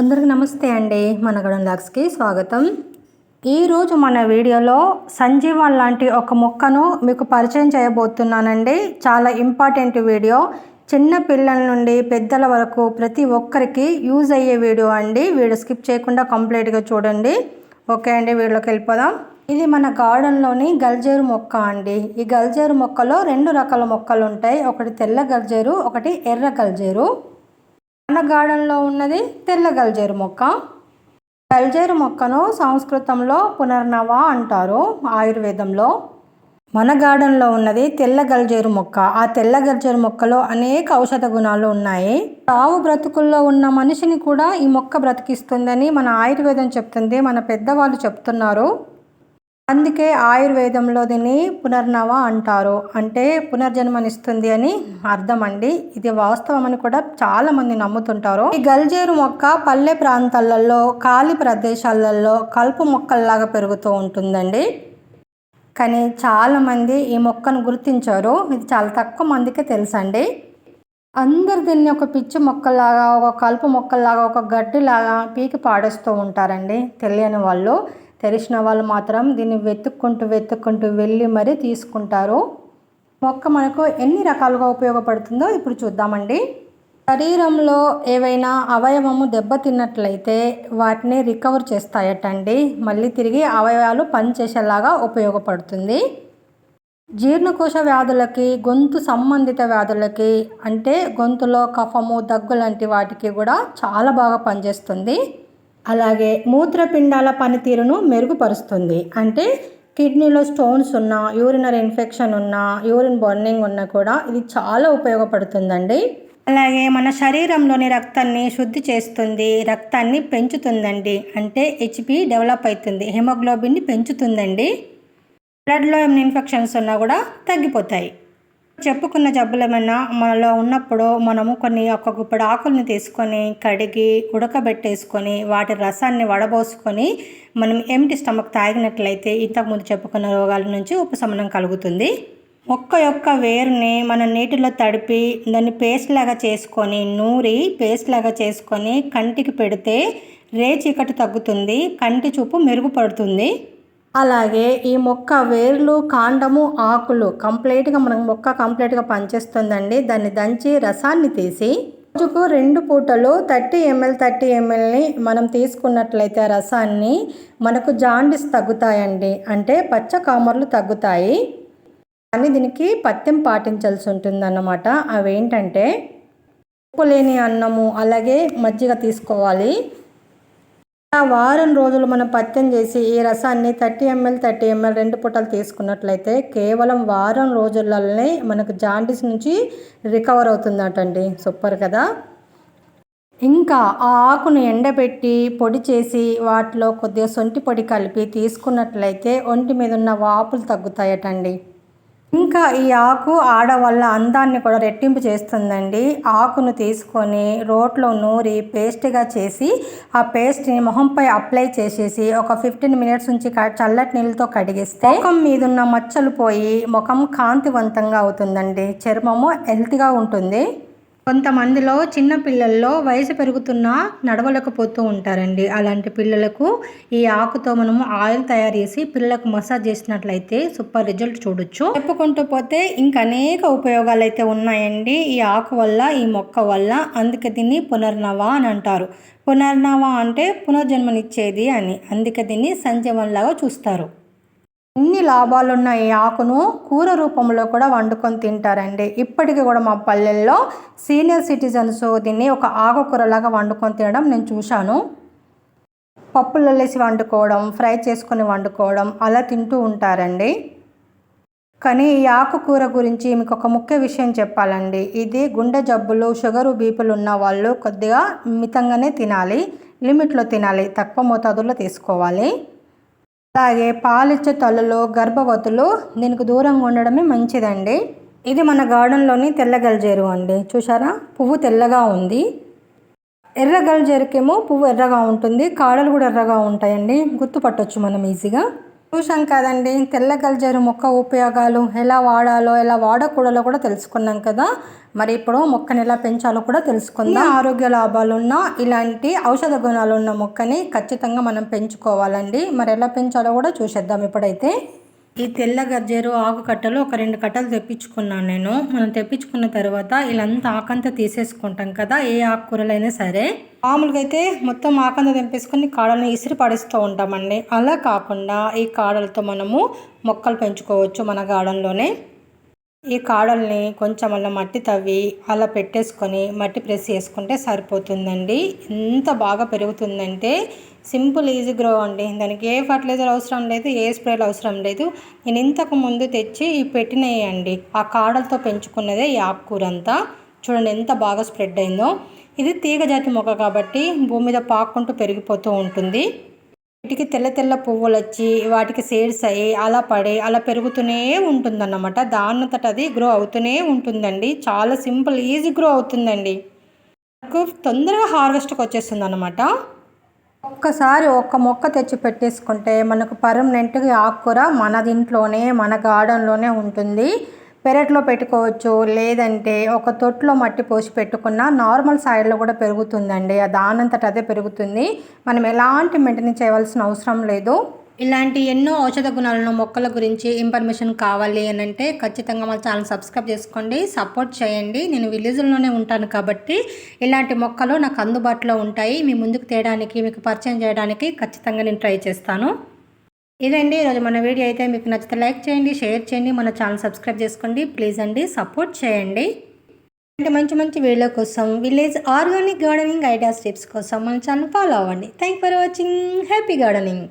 అందరికి నమస్తే అండి. మన గడం లాక్స్కి స్వాగతం. ఈరోజు మన వీడియోలో సంజీవన్ లాంటి ఒక మొక్కను మీకు పరిచయం చేయబోతున్నానండి. చాలా ఇంపార్టెంట్ వీడియో. చిన్న పిల్లల నుండి పెద్దల వరకు ప్రతి ఒక్కరికి యూజ్ అయ్యే వీడియో అండి. వీడియో స్కిప్ చేయకుండా కంప్లీట్గా చూడండి. ఓకే అండి వీడియోకి వెళ్ళిపోదాం. ఇది మన గార్డెన్లోని గల్జేరు మొక్క అండి. ఈ గల్జేరు మొక్కలో రెండు రకాల మొక్కలు ఉంటాయి. ఒకటి తెల్ల గల్జేరు ఒకటి ఎర్ర గల్జేరు. మన గార్డెన్లో ఉన్నది తెల్ల గల్జేరు మొక్క. గల్జేరు మొక్కను సంస్కృతంలో పునర్నవ అంటారు ఆయుర్వేదంలో. మన గార్డెన్లో ఉన్నది తెల్ల గల్జేరు మొక్క. ఆ తెల్ల గల్జేరు మొక్కలో అనేక ఔషధ గుణాలు ఉన్నాయి. తావు బ్రతుకుల్లో ఉన్న మనిషిని కూడా ఈ మొక్క బ్రతికిస్తుందని మన ఆయుర్వేదం చెప్తుంది మన పెద్దవాళ్ళు చెప్తున్నారు. అందుకే ఆయుర్వేదంలో దీన్ని పునర్నవ అంటారు. అంటే పునర్జన్మనిస్తుంది అని అర్థం అండి ఇది వాస్తవం అని కూడా చాలా మంది నమ్ముతుంటారు. ఈ గల్జేరు మొక్క పల్లె ప్రాంతాలలో ఖాళీ ప్రదేశాలలో కలుపు మొక్కల్లాగా పెరుగుతూ ఉంటుందండి. కానీ చాలామంది ఈ మొక్కను గుర్తించారు. ఇది చాలా తక్కువ మందికే తెలుసండి. అందరు దీన్ని ఒక పిచ్చి మొక్కలాగా ఒక కలుపు మొక్కలాగా ఒక గడ్డిలాగా పీకి పాడేస్తూ ఉంటారండి. తెలియని వాళ్ళు. తెలిసిన వాళ్ళు మాత్రం దీన్ని వెతుక్కుంటూ వెతుక్కుంటూ వెళ్ళి మరీ తీసుకుంటారు. మొక్క మనకు ఎన్ని రకాలుగా ఉపయోగపడుతుందో ఇప్పుడు చూద్దామండి. శరీరంలో ఏవైనా అవయవము దెబ్బతిన్నట్లయితే వాటిని రికవర్ చేస్తాయటండి. మళ్ళీ తిరిగి అవయవాలు పనిచేసేలాగా ఉపయోగపడుతుంది. జీర్ణకోశ వ్యాధులకి గొంతు సంబంధిత వ్యాధులకి అంటే గొంతులో కఫము దగ్గు లాంటి వాటికి కూడా చాలా బాగా పనిచేస్తుంది. అలాగే మూత్రపిండాల పనితీరును మెరుగుపరుస్తుంది. అంటే కిడ్నీలో స్టోన్స్ ఉన్న యూరినరీ ఇన్ఫెక్షన్ ఉన్న యూరిన్ బర్నింగ్ ఉన్నా కూడా ఇది చాలా ఉపయోగపడుతుందండి. అలాగే మన శరీరంలోని రక్తాన్ని శుద్ధి చేస్తుంది రక్తాన్ని పెంచుతుందండి. అంటే హెచ్పి డెవలప్ అవుతుంది హెమోగ్లోబిన్ని పెంచుతుందండి. బ్లడ్లో ఏమైనా ఇన్ఫెక్షన్స్ ఉన్నా కూడా తగ్గిపోతాయి. చెప్పుకున్న జబ్బులేమైనా మనలో ఉన్నప్పుడు మనము కొన్ని ఒక గుప్పడి ఆకుల్ని తీసుకొని కడిగి ఉడకబెట్టేసుకొని వాటి రసాన్ని వడబోసుకొని మనం ఎంటి స్టమక్ తాగినట్లయితే ఇంతకుముందు చెప్పుకున్న రోగాల నుంచి ఉపశమనం కలుగుతుంది. మొక్క యొక్క వేరుని మనం నీటిలో తడిపి దాన్ని పేస్ట్ లాగా చేసుకొని నూరి పేస్ట్ లాగా చేసుకొని కంటికి పెడితే రే చీకటి తగ్గుతుంది కంటి చూపు మెరుగుపడుతుంది. అలాగే ఈ మొక్క వేర్లు కాండము ఆకులు కంప్లీట్గా మనకు మొక్క కంప్లీట్గా పనిచేస్తుందండి. దాన్ని దంచి రసాన్ని తీసి రోజుకు రెండు పూటలు థర్టీ ఎంఎల్ థర్టీ ఎంఎల్ని మనం తీసుకున్నట్లయితే ఆ రసాన్ని మనకు జాండిస్ తగ్గుతాయండి. అంటే పచ్చ కామర్లు తగ్గుతాయి. కానీ దీనికి పత్యం పాటించాల్సి ఉంటుందన్నమాట. అవేంటంటే ఉప్పు లేని అన్నము అలాగే మజ్జిగ తీసుకోవాలి. వారం రోజులు మనం పత్యం చేసి ఈ రసాన్ని థర్టీ ఎంఎల్ థర్టీ ఎంఎల్ రెండు పూటలు తీసుకున్నట్లయితే కేవలం వారం రోజులలోనే మనకు జాండీస్ నుంచి రికవర్ అవుతుందటండి. సూపర్ కదా? ఇంకా ఆ ఆకును ఎండబెట్టి పొడి చేసి వాటిలో కొద్దిగా సొంటి పొడి కలిపి తీసుకున్నట్లయితే ఒంటి మీద ఉన్న వాపులు తగ్గుతాయటండి. ఇంకా ఈ ఆకు ఆడవల్ల అందాన్ని కూడా రెట్టింపు చేస్తుందండి. ఆకును తీసుకొని రోట్లో నూరి పేస్ట్గా చేసి ఆ పేస్ట్ని మొహంపై అప్లై చేసేసి ఒక ఫిఫ్టీన్ మినిట్స్ నుంచి చల్లటి నీళ్ళతో కడిగిస్తే ముఖం మీద ఉన్న మచ్చలు పోయి ముఖం కాంతివంతంగా అవుతుందండి. చర్మము హెల్తీగా ఉంటుంది. కొంతమందిలో చిన్న పిల్లల్లో వయసు పెరుగుతున్న నడవలేకపోతూ ఉంటారండి. అలాంటి పిల్లలకు ఈ ఆకుతో మనము ఆయిల్ తయారు చేసి పిల్లలకు మసాజ్ చేసినట్లయితే సూపర్ రిజల్ట్ చూడొచ్చు. చెప్పుకుంటూ పోతే ఇంకా అనేక ఉపయోగాలు అయితే ఉన్నాయండి. ఈ ఆకు వల్ల ఈ మొక్క వల్ల అందుకే దీన్ని పునర్నవ అని అంటారు. పునర్నవ అంటే పునర్జన్మనిచ్చేది అని. అందుకే దీన్ని సంజీవంలాగా చూస్తారు. ఇన్ని లాభాలున్న ఈ ఆకును కూర రూపంలో కూడా వండుకొని తింటారండి. ఇప్పటికీ కూడా మా పల్లెల్లో సీనియర్ సిటిజన్స్ దీన్ని ఒక ఆకుకూరలాగా వండుకొని తినడం నేను చూశాను. పప్పులలో వేసి వండుకోవడం ఫ్రై చేసుకొని వండుకోవడం అలా తింటూ ఉంటారండి. కానీ ఈ ఆకుకూర గురించి మీకు ఒక ముఖ్య విషయం చెప్పాలండి. ఇది గుండె జబ్బులు షుగరు బీపులు ఉన్న వాళ్ళు కొద్దిగా మితంగానే తినాలి లిమిట్లో తినాలి తక్కువ మోతాదులో తీసుకోవాలి. అలాగే పాలిచ్చే తల్లులు గర్భవతులు దీనికి దూరంగా ఉండడమే మంచిదండి. ఇది మన గార్డెన్లోని తెల్ల గల్జేరు అండి. చూసారా పువ్వు తెల్లగా ఉంది. ఎర్ర గల్జేరుకేమో పువ్వు ఎర్రగా ఉంటుంది. కాడలు కూడా ఎర్రగా ఉంటాయండి. గుర్తుపట్టవచ్చు మనం ఈజీగా. చూసాం కదండి. తెల్ల గల్జేరు మొక్క ఉపయోగాలు ఎలా వాడాలో ఎలా వాడకూడదో కూడా తెలుసుకున్నాం కదా. మరి ఇప్పుడు మొక్కని ఎలా పెంచాలో కూడా తెలుసుకుందాం. ఆరోగ్య లాభాలున్న ఇలాంటి ఔషధ గుణాలు ఉన్న మొక్కని ఖచ్చితంగా మనం పెంచుకోవాలండి. మరి ఎలా పెంచాలో కూడా చూసేద్దాం ఇప్పుడైతే. ఈ తెల్ల గజ్జేరు ఆకు కట్టలు ఒక రెండు కట్టలు తెప్పించుకున్నాను నేను. మనం తెప్పించుకున్న తర్వాత ఇలాంతా ఆకంతా తీసేసుకుంటాం కదా ఏ ఆకుకూరలైనా సరే. మామూలుగా అయితే మొత్తం ఆకంతా తెంపేసుకొని కాడలను ఇసిరి పడిస్తూ ఉంటామండి. అలా కాకుండా ఈ కాడలతో మనము మొక్కలు పెంచుకోవచ్చు మన గార్డెన్లోనే. ఈ కాడల్ని కొంచెం అలా మట్టి తవ్వి అలా పెట్టేసుకొని మట్టి ప్రెస్ చేసుకుంటే సరిపోతుందండి. ఎంత బాగా పెరుగుతుందంటే సింపుల్ ఈజీ గ్రో అండి. దానికి ఏ ఫర్టిలైజర్ అవసరం లేదు ఏ స్ప్రేలు అవసరం లేదు. నేను ఇంతకు ముందు తెచ్చి ఈ పెట్టినయండి. ఆ కాడలతో పెంచుకున్నదే ఈ ఆకుకూర అంతా చూడండి ఎంత బాగా స్ప్రెడ్ అయిందో. ఇది తీగ జాతి మొక్క కాబట్టి భూమి మీద పాక్కుంటూ పెరిగిపోతూ ఉంటుంది. వీటికి తెల్ల తెల్ల పువ్వులు వచ్చి వాటికి సేడ్స్ అయ్యి అలా పడి అలా పెరుగుతూనే ఉంటుందన్నమాట. దానంతట అది గ్రో అవుతూనే ఉంటుందండి. చాలా సింపుల్ ఈజీ గ్రో అవుతుందండి. నాకు తొందరగా హార్వెస్ట్కి వచ్చేస్తుంది అనమాట ఒక్కసారి ఒక్క మొక్క తెచ్చి పెట్టేసుకుంటే మనకు పర్మనెంట్గా ఆకుకూర మన దీంట్లోనే మన గార్డెన్లోనే ఉంటుంది. పెరట్లో పెట్టుకోవచ్చు లేదంటే ఒక తొట్లో మట్టి పోసి పెట్టుకున్న నార్మల్ సాయిల్లో కూడా పెరుగుతుందండి. దానంతట అదే పెరుగుతుంది. మనం ఎలాంటి మెయింటెనెన్స్ చేయవలసిన అవసరం లేదు. ఇలాంటి ఎన్నో ఔషధ గుణాలను మొక్కల గురించి ఇన్ఫర్మేషన్ కావాలి అని అంటే ఖచ్చితంగా మా ఛానల్ సబ్స్క్రైబ్ చేసుకోండి సపోర్ట్ చేయండి. నేను విలేజ్లోనే ఉంటాను కాబట్టి ఇలాంటి మొక్కలు నాకు అందుబాటులో ఉంటాయి. మీ ముందుకు తేయడానికి మీకు పరిచయం చేయడానికి ఖచ్చితంగా నేను ట్రై చేస్తాను. ఇదండి. ఈరోజు మన వీడియో అయితే మీకు నచ్చితే లైక్ చేయండి షేర్ చేయండి మన ఛానల్ సబ్స్క్రైబ్ చేసుకోండి. ప్లీజ్ అండి సపోర్ట్ చేయండి. అంటే మంచి మంచి వీడియో కోసం village organic gardening ideas tips కోసం మన ఛానల్ ఫాలో అవ్వండి. Thank for watching happy gardening